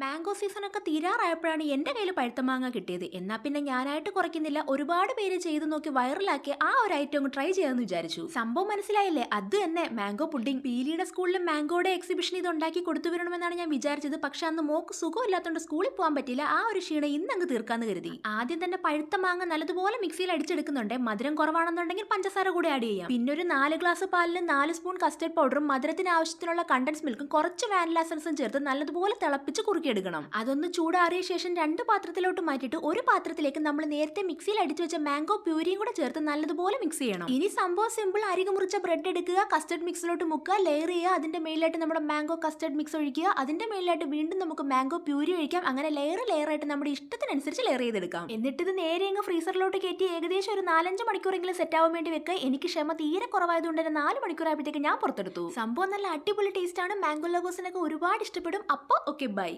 Mango season ഒക്കെ തീരാറായപ്പോഴാണ് എന്റെ കയ്യിൽ പഴുത്ത മാങ്ങ കിട്ടിയത്. എന്നാൽ പിന്നെ ഞാനായിട്ട് കുറയ്ക്കുന്നില്ല. ഒരുപാട് പേര് ചെയ്തു നോക്കി വൈറലാക്കി ആ ഒരു ഐറ്റം ട്രൈ ചെയ്യാമെന്ന് വിചാരിച്ചു. സംഭവം മനസ്സിലായില്ലേ? അത് തന്നെ മാംഗോ പുഡിംഗ്. പീലിയുടെ സ്കൂളിൽ മാംഗോയുടെ എക്സിബിഷൻ ഇത് ഉണ്ടാക്കി കൊടുത്തു വരണമെന്നാണ് ഞാൻ വിചാരിച്ചത്. പക്ഷെ അന്ന് മോക്ക് സുഖമില്ലാത്തതുകൊണ്ട് സ്കൂളിൽ പോകാൻ പറ്റില്ല ആ ഒരു ക്ഷീണം ഇന്ന് അങ്ങ് തീർക്കാന്ന് കരുതി. ആദ്യം തന്നെ പഴുത്ത മാങ്ങ നല്ലതുപോലെ മിക്സിയിൽ അടിച്ചെടുക്കുന്നുണ്ട്. മധുരം കുറവാണെന്നുണ്ടെങ്കിൽ പഞ്ചസാര കൂടെ ആഡ് ചെയ്യാം. പിന്നെ ഒരു നാല് ഗ്ലാസ് പാലിന് നാല് സ്പൂൺ കസ്റ്റർഡ് പൗഡറും മധുരത്തിന് ആവശ്യത്തിനുള്ള കണ്ടൻസ് മിൽക്കും കുറച്ച് വാനില എസൻസും ചേർത്ത് നല്ലതുപോലെ തിളപ്പിച്ച് കുറുക്കിയെടുക്കണം അതൊന്ന് ചൂടാറിയ ശേഷം രണ്ട് പാത്രത്തിലോട്ട് മാറ്റിട്ട് ഒരു പാത്രത്തിലേക്ക് നമ്മൾ നേരത്തെ മിക്സിയിൽ അടിച്ചു വെച്ച മാംഗോ പ്യൂരിയും കൂടെ ചേർത്ത് നല്ലതുപോലെ മിക്സ് ചെയ്യണം. ഇനി സംഭവം സിമ്പിൾ അരികു മുറിച്ച ബ്രെഡ് എടുക്കുക കസ്റ്റർഡ് മിക്സിലോട്ട് മുക്കുക ലെയർ ചെയ്യുക അതിന്റെ മേളിലായിട്ട് നമ്മുടെ മാംഗോ കസ്റ്റർഡ് മിക്സ് ഒഴിക്കുക അതിന്റെ മേളിലായിട്ട് വീണ്ടും നമുക്ക് മാംഗോ പ്യൂരി ഒഴിക്കാം. അങ്ങനെ ലെയർ ലെയർ ആയിട്ട് നമ്മുടെ ഇഷ്ടത്തിനനുസരിച്ച് ലെയർ ചെയ്തെടുക്കാം. എന്നിട്ട് ഇത് നേരെ അങ്ങ് ഫ്രീസറിലോട്ട് കയറ്റി ഏകദേശം ഒരു നാലഞ്ച് മണിക്കൂറെങ്കിലും സെറ്റ് ആവാൻ വേണ്ടി വെക്കുക എനിക്ക് ക്ഷമ തീരെ കുറവായതുകൊണ്ട് തന്നെ നാല് മണിക്കൂറായപ്പോഴത്തേക്ക് ഞാൻ പുറത്തെടുത്തു. സംഭവം നല്ല അടിപൊളി ടേസ്റ്റ് ആണ്. മാംഗോ ലവേഴ്സിനൊക്കെ ഒരുപാട് ഇഷ്ടപ്പെടും. അപ്പോൾ ഓക്കെ ബൈ